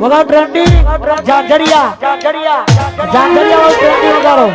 વગાડો trendy જાજરિયા જાજરિયા જાજરિયા trendy વગાડો.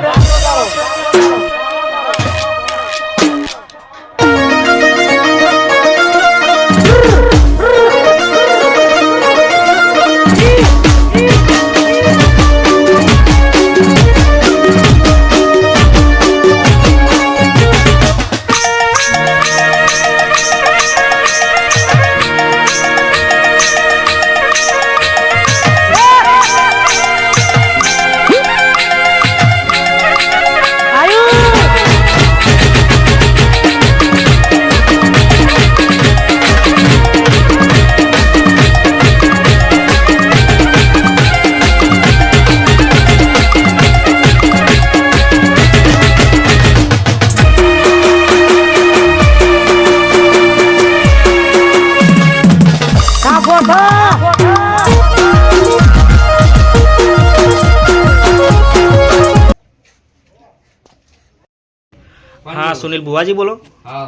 હા સુનિલ ભુવાજી બોલો. હા.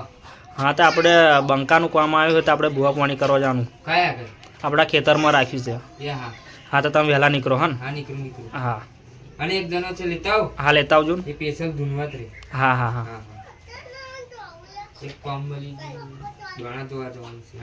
હા તો આપણે બંકાનું કામ આવ્યું હોય તો આપણે ભૂવા પાણી કરવા જવાનું. આપણા ખેતરમાં રાખ્યું છે. હા. હા તો તમે વહેલા નીકળો હા હા નીકળું નીકળું. હા. અને એક જણો છે લેતા આવ. હા લેતા આવજો ને. એ સ્પેશિયલ ધૂનવાત રે. હા. હા હા. એક કોમ મળી દોણા જોવા જવાનું છે.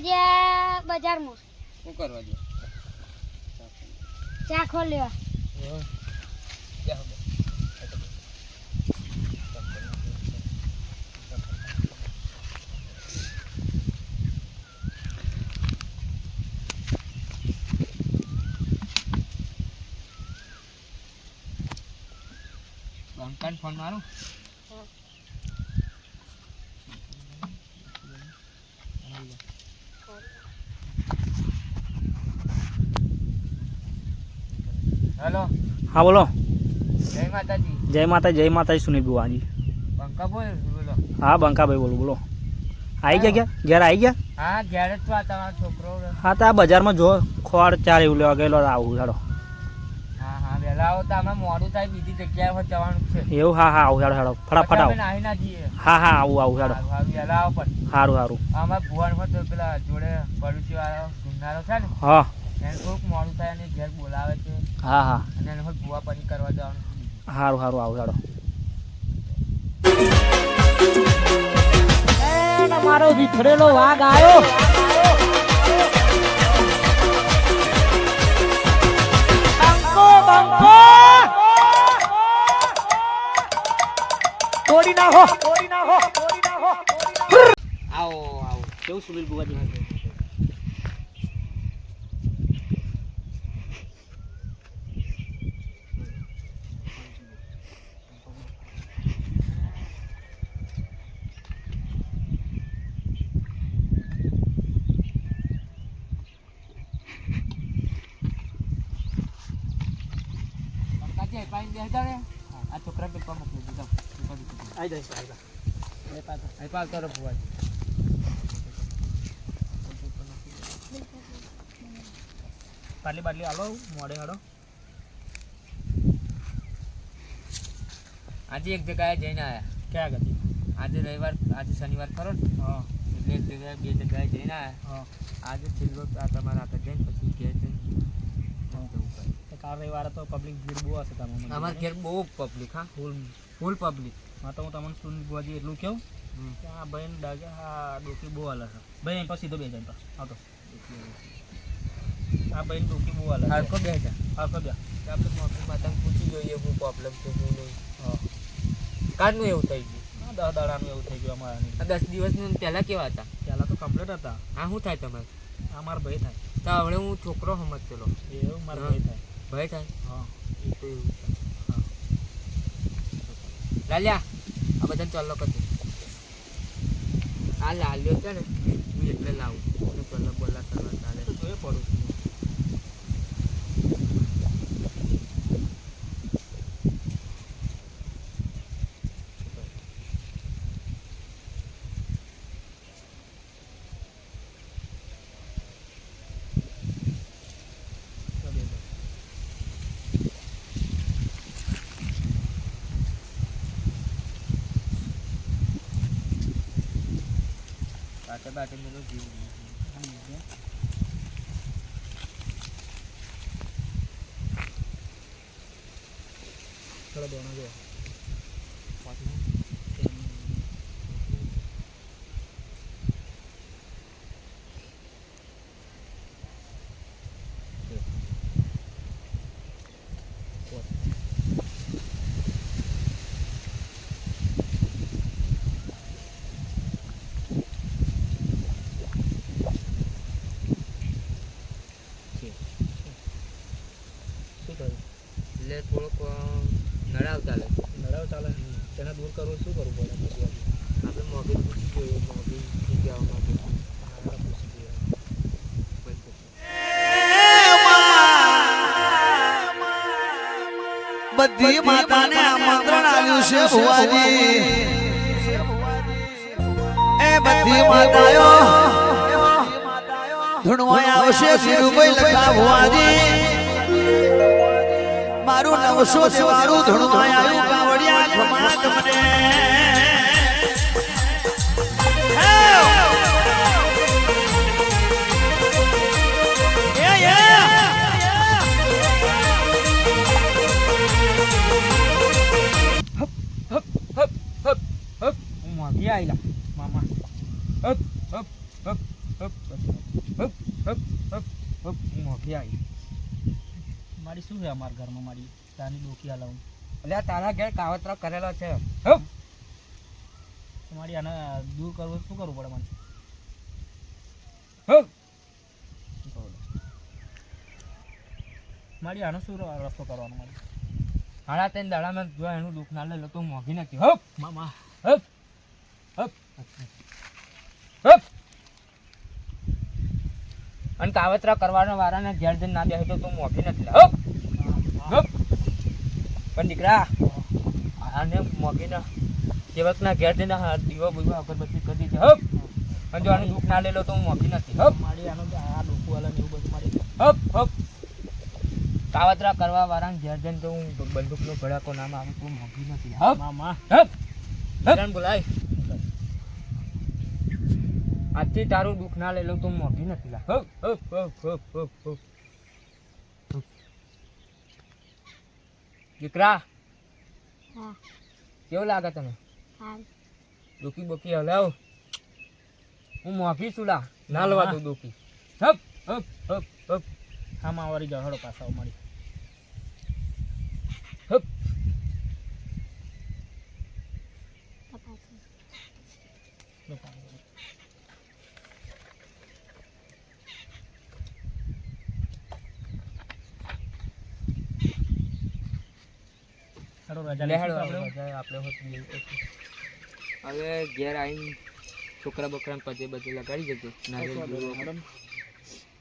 બંકાજીયા બજારમાં. શું કરવા દે ચા ખોલ લેવા બંકાને ફોન મારું હેલો. હા બોલો. જય માતાજી. જય માતા જય માતાજી સુનિલ ભુવાજી બંકા બોલ બોલો. હા બંકાભાઈ બોલો બોલો. આવી ગયા ક્યાં? ઘેર આવી ગયા? હા ઘેર જ આ તમારો છોકરો. હા તો આ બજારમાં જો ખોળ ચાર એવું લેવા ગયેલો આવું હેડો. હા હા વહેલા આવો તો અમે મોડું થાય બીજી જગ્યાએ જવાનું છે. એવું? હા હા આવું હેડો હેડો. ફટાફટ આવો. નાહી ના જઈએ. હા હા આવું આવું હેડો. વહેલા આવો પણ. સારું સારું આમાં ભુવન પર પેલા જોડે પડોશી વાળો ગુંડારો છે ને? હા. થોડુંક મોડું થાય અને ઘેર બોલાવે છે. હા હા. અને એને ભુવા કરવા જવાનું. સારું સારું આવું હેડો. તમારો વિખરેલો વાઘ આવ્યો બંકો બંકો. તોડી નાખો. તોડી નાખો તોડી નાખો આવો આવો. કેવું સુનિલ ભુવાજી? બેસતા ને આ છોકરા પેપર મોકલી દીધો પેપર દીધું આઈ જઈશ આઈ જા. એ પાછો. અહીં પાલ તારો ભુવાજી પાટલી બાટલી આલો મોડે હાડો આજે એક જગ્યાએ જઈને આયા ક્યાં ગતિ આજે રવિવાર આજે શનિવાર ખરો ને હા એટલે એક જગ્યાએ બે જગ્યાએ જઈને આયા હા આજે છેલ્લો આ તમારા હાથે જઈને પછી ઘેર જઈને જવું તો કાલ રવિવારે તો પબ્લિક ભીડ બહુ હશે તમારે અમારે ઘેર બહુ પબ્લિક હા ફૂલ ફૂલ પબ્લિક હા તો હું તમને સુનિલ બુઆજી એટલું કહું કે આ બહેન ડાગે આ ડોકી બહુ હાલે છે. ભાઈ અહીં પછી તો બે જાય આવતો. આ બહેન ડોકી બહુ હાલે હરકો બે હજાર આવતો બે. આપણે મોટી માતા પૂછી જોઈએ હું પ્રોબ્લેમ છે હું નહીં. હા. કારનું એવું થઈ ગયું. આ દસ દાડાનું એવું થઈ ગયું અમારા. આ દસ દિવસનું પહેલાં કેવા હતા? પહેલાં તો કમ્પ્લીટ હતા. હા શું થાય તમારે? આ મારો ભાઈ થાય. તો હવે હું છોકરો સમજ પેલો એવું મારો ભાઈ થાય. ભય થાય હા એ. લાલ્યા આ બધાને ચાલો કરજો આ લાલ્યો છે ને હું એટલે લાવું અને ચલો બોલા કરવા ચાલે તો જોઈએ પડું બાટે બાટે બધો જીવ ચલો દોણો જોવા થયું એટલે થોડોક અ, નડાવ ચાલે. નડાવ ચાલે. તેને દૂર કરવું શું કરવું પડે પછી? આપણે મોગી પૂછી જોઈએ મોગી જગ્યાઓ માટે પૂછી જોઈએ. બધી માતાને આમંત્રણ આવ્યું છે ભુવાજી. એ બધી માતાઓ. ધૂણવાય આવશે શિરુભાઈ લખા ભુવાજી. મારું નવસો દેવારું ધણું આવ્યું કાવડિયા તમને છે અમારા ઘરમાં મારી તાની ડોકી હલાવું એટલે તારા ઘેર કાવતરો કરેલો છે. મારી આને દૂર કરવું શું કરવું પડે મને? મારી આનો શું રસ્તો કરવાનો મારી? હાડા ત્રણ દાડામાં જો એનું દુઃખ ના લે તો મોંઘી નથી. હપ મામા. હપ હપ હપ અને કાવતરા કરવાના વારાને ઘેર જઈને ના દે તો તું મોંઘી નથી. હપ પણ દીકરા આને મોંઘી ના સેવકના ઘેર જઈને દીવો બીવો અગરબત્તી કરી દીધી. હપ. અને જો આનું દુઃખ ના લેલો તો હું મોંઘી નથી. હપ. મારી આનો આ હલે ને એવું બધું મારી હપ હપ. કાવતરા કરવા વાળાને ઘેર જઈને તો હું બંદૂકનો ભડાકો નામ આવે તો મોંઘી નથી. હપ. મામા. હપ. હપ. બોલાય. આજથી તારું દુઃખ ના લેલો તો મોગી નથી. લા હપ હપ હપ હપ હપ. દીકરા હા. કેવું લાગે તને? હા દુખી બુખી હલાવ. હું માફી છું લા. ના લવા દઉં દુખી હપ હપ હપ હપ. હા માવારી જાઓ હળો પાછા મળી હપ. હેડો લે લઈશું હેડો તો આપણે આપણે આપણે હોત લઈએ પછી. હવે ઘેર આવીને છોકરા બકરા પજે બધે લગાડી દેજો.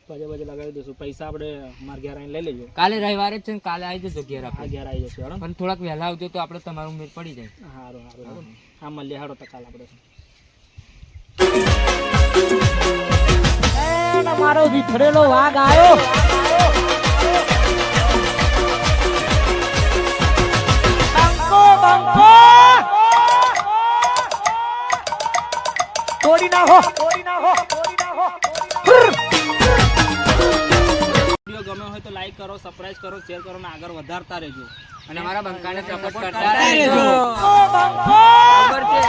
પજે બજે લગાવી દઈશું. પૈસા આપણે મારા ઘેર આવીને લઈ લેજો. કાલે રવિવારે જ છે ને કાલે આવી જજો ઘેર આપણે. ઘેર આવી જશે હેડો પણ થોડાક વહેલા આવજો તો આપણે તમારું મેળ પડી જાય. સારું સારું હા મળીએ હારો તો કાલ આપણે. મારો વિખરેલો વાઘ આવ્યો તોડી ના હો. નાખો ના હો વિડિયો ગમ્યો હોય તો લાઈક કરો સબસ્ક્રાઇબ કરો શેર કરો અને આગળ વધારતા રહેજો. અને અમારા બંકાને સપોર્ટ કરતા રહેજો. બંકો! ખબર છે?